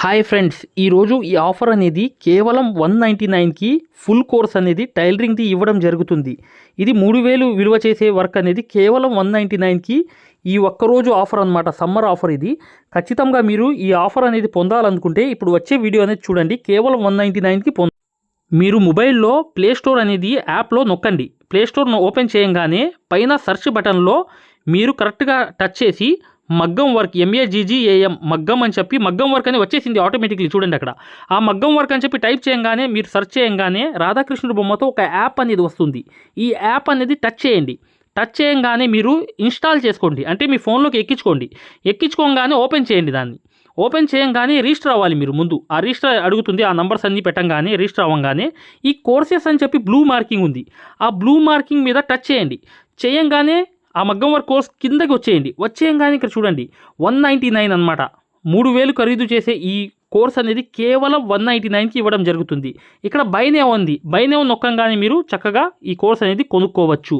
Hi friends ఈరోజు ఈ offer అనేది కేవలం వన్ నైంటీ నైన్కి ఫుల్ కోర్స్ అనేది టైలరింగ్ది ఇవ్వడం జరుగుతుంది. ఇది మూడు వేలు విలువ చేసే వర్క్ అనేది కేవలం వన్ నైంటీ నైన్కి ఈ ఒక్కరోజు ఆఫర్ అనమాట సమ్మర్ ఆఫర్ ఇది. ఖచ్చితంగా మీరు ఈ ఆఫర్ అనేది పొందాలనుకుంటే ఇప్పుడు వచ్చే వీడియో అనేది చూడండి కేవలం వన్ నైంటీ నైన్కి పొంద మీరు మొబైల్లో ప్లే స్టోర్ అనేది యాప్లో నొక్కండి. ప్లే స్టోర్ను ఓపెన్ చేయంగానే పైన సెర్చ్ బటన్లో మీరు కరెక్ట్గా టచ్ చేసి మగ్గం వర్క్ ఎంఏజీజీఏఎం మగ్గం అని చెప్పి మగ్గం వర్క్ అని వచ్చేసింది ఆటోమేటిక్లీ చూడండి అక్కడ. ఆ మగ్గం వర్క్ అని చెప్పి టైప్ చేయంగానే మీరు సెర్చ్ చేయంగానే రాధాకృష్ణుడు బొమ్మతో ఒక యాప్ అనేది వస్తుంది. ఈ యాప్ అనేది టచ్ చేయండి. టచ్ చేయంగానే మీరు ఇన్స్టాల్ చేసుకోండి. అంటే మీ ఫోన్లోకి ఎక్కించుకోండి. ఎక్కించుకోగానే ఓపెన్ చేయండి దాన్ని. ఓపెన్ చేయంగానే రిజిస్టర్ అవ్వాలి మీరు ముందు. ఆ రిజిస్టర్ అడుగుతుంది ఆ నంబర్స్ అన్నీ పెట్టంగానే రిజిస్టర్ అవ్వగానే ఈ కోర్సెస్ అని చెప్పి బ్లూ మార్కింగ్ ఉంది. ఆ బ్లూ మార్కింగ్ మీద టచ్ చేయండి. చేయంగానే ఆ మగ్గం వర్క్ కోర్స్ కిందకి వచ్చేయండి. వచ్చేయంగానే ఇక్కడ చూడండి. వన్ నైంటీ నైన్ అనమాట మూడు వేలు ఖరీదు చేసే ఈ కోర్స్ అనేది కేవలం వన్ నైంటీ నైన్కి ఇవ్వడం జరుగుతుంది. ఇక్కడ బైనే ఉంది. బైనే నొక్కంగానే మీరు చక్కగా ఈ కోర్స్ అనేది కొనుక్కోవచ్చు.